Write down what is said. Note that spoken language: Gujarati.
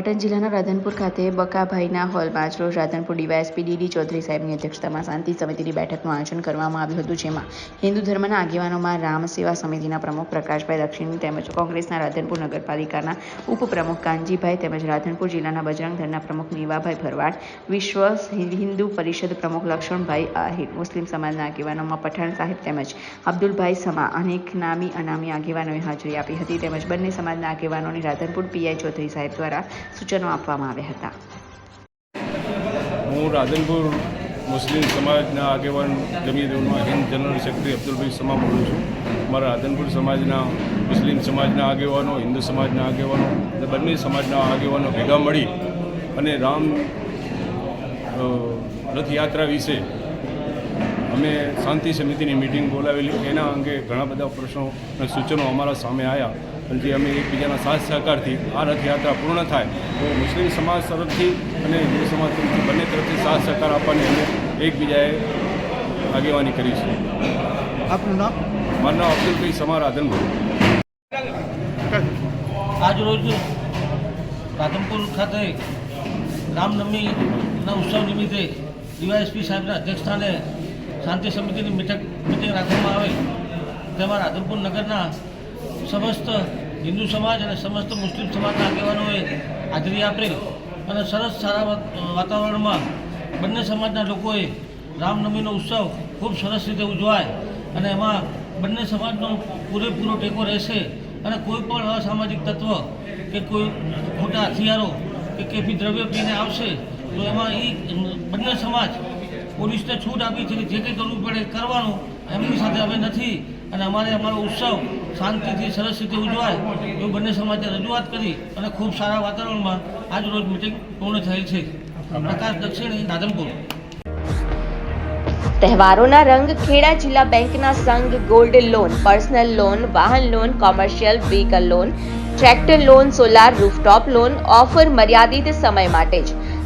પાટણ જિલ્લાના રાધનપુર ખાતે બકાભાઈના હોલમાં આજરોજ રાધનપુર ડીવાયએસપી ડીડી ચૌધરી સાહેબની અધ્યક્ષતામાં શાંતિ સમિતિની બેઠકનું આયોજન કરવામાં આવ્યું હતું, જેમાં હિન્દુ ધર્મના આગેવાનોમાં રામ સેવા સમિતિના પ્રમુખ પ્રકાશભાઈ દક્ષિણી તેમજ કોંગ્રેસના રાધનપુર નગરપાલિકાના ઉપપ્રમુખ કાનજીભાઈ તેમજ રાધનપુર જિલ્લાના બજરંગ દળના પ્રમુખ નીવાભાઈ ભરવાડ, વિશ્વ હિન્દુ પરિષદ પ્રમુખ લક્ષ્મણભાઈ આહિર, મુસ્લિમ સમાજના આગેવાનોમાં પઠાણ સાહેબ તેમજ અબ્દુલભાઈ સમા અનેક નામી અનામી આગેવાનોએ હાજરી આપી હતી તેમજ બંને સમાજના આગેવાનોની રાધનપુર પીઆઈ ચૌધરી સાહેબ દ્વારા સૂચનો આપવામાં આવ્યા હતા. હું રાધનપુર મુસ્લિમ સમાજના આગેવાન જમીયતોમાં હિન્દ જનરલ સેક્રેટરી અબ્દુલભાઈ સમા બોલું છું. મારા રાધનપુર સમાજના મુસ્લિમ સમાજના આગેવાનો, હિન્દુ સમાજના આગેવાનો અને બંને સમાજના આગેવાનો ભેગા મળી અને રામ રથયાત્રા વિશે અમે શાંતિ સમિતિની મિટિંગ બોલાવેલી. એના અંગે ઘણા બધા પ્રશ્નો અને સૂચનો અમારા સામે આવ્યા અને જે અમે એકબીજાના સાથ સહકારથી આ રથયાત્રા પૂર્ણ થાય. તો મુસ્લિમ સમાજ તરફથી અને હિન્દુ સમાજ તરફથી બંને તરફથી સાથ સહકાર આપવાની અમે એકબીજાએ આગેવાની કરી છે. આપનું નામ? મારું નામ અબ્દુલભાઈ સમાર આદમપુર આજરોજ રાધનપુર ખાતે રામનવમીના ઉત્સવ નિમિત્તે ડીવાયએસપી સાહેબના અધ્યક્ષસ્થાને શાંતિ સમિતિની મિટિંગ મિટિંગ રાખવામાં આવે. તેમાં રાધનપુર નગરના સમસ્ત હિન્દુ સમાજ અને સમસ્ત મુસ્લિમ સમાજના આગેવાનોએ હાજરી આપેલ અને સરસ સારા વાત- વાતાવરણમાં બંને સમાજના લોકોએ રામનવમીનો ઉત્સવ ખૂબ સરસ રીતે ઉજવાય અને એમાં બંને સમાજનો પૂરેપૂરો ટેકો રહેશે અને કોઈ પણ અસામાજિક તત્વ કે કોઈ ખોટા હથિયારો કે કેફી દ્રવ્ય પીને આવશે તો એમાં એ બંને સમાજ પોલીસને છૂટ આપી છે કે જે કંઈ કરવું પડે કરવાનું, એમની સાથે અમે નથી. અને અમારે અમારો ઉત્સવ શાંતિથી, સરસ રીતે ઉજવાય એવું બંને સમાજે રજૂઆત કરી અને ખૂબ સારા વાતાવરણમાં આજ મિટિંગ પૂર્ણ થયેલ છે. પ્રકાશ દક્ષિણી, રાધનપુર. તહેવારોના રંગ ખેડા જિલ્લા બેંકના સંઘ ગોલ્ડ લોન, પર્સનલ લોન, વાહન loan, commercial vehicle loan, tractor loan, solar rooftop loan, offer મર્યાદિત સમય માટે જ.